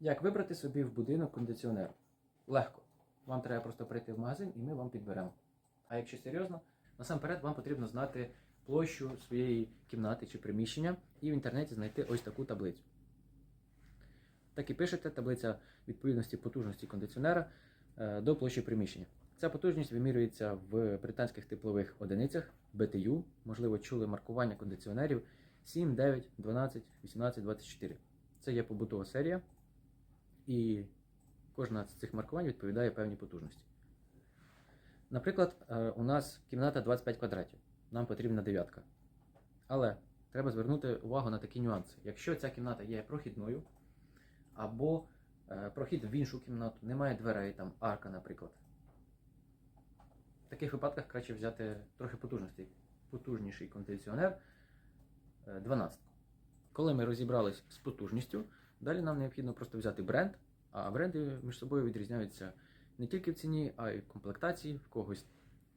Як вибрати собі в будинок кондиціонер? Легко. Вам треба просто прийти в магазин і ми вам підберемо. А якщо серйозно, насамперед вам потрібно знати площу своєї кімнати чи приміщення і в інтернеті знайти ось таку таблицю. Так і пишете таблиця відповідності потужності кондиціонера е, до площі приміщення. Ця потужність вимірюється в британських теплових одиницях BTU, можливо, чули маркування кондиціонерів 7, 9, 12, 18, 24. Це є побутова серія, і кожна з цих маркувань відповідає певній потужності. Наприклад, е, у нас кімната 25 квадратів, нам потрібна дев'ятка. Але треба звернути увагу на такі нюанси. Якщо ця кімната є прохідною, або е, прохід в іншу кімнату, немає дверей, там арка, наприклад. В таких випадках краще взяти трохи потужностей, потужніший кондиціонер е, 12. Коли ми розібрались з потужністю, далі нам необхідно просто взяти бренд, а бренди між собою відрізняються не тільки в ціні, а й в комплектації. В когось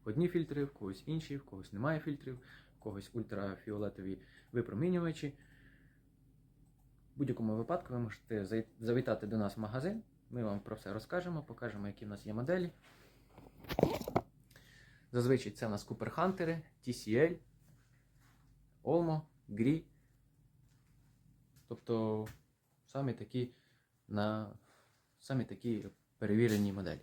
одні фільтри, в когось інші, в когось немає фільтрів, в когось ультрафіолетові випромінювачі. В будь-якому випадку ви можете завітати до нас в магазин. Ми вам про все розкажемо, покажемо, які в нас є моделі. Зазвичай це у нас Cooper Hunter, TCL, Olmo, Gree. Тобто самі такі, на, самі такі перевірені моделі.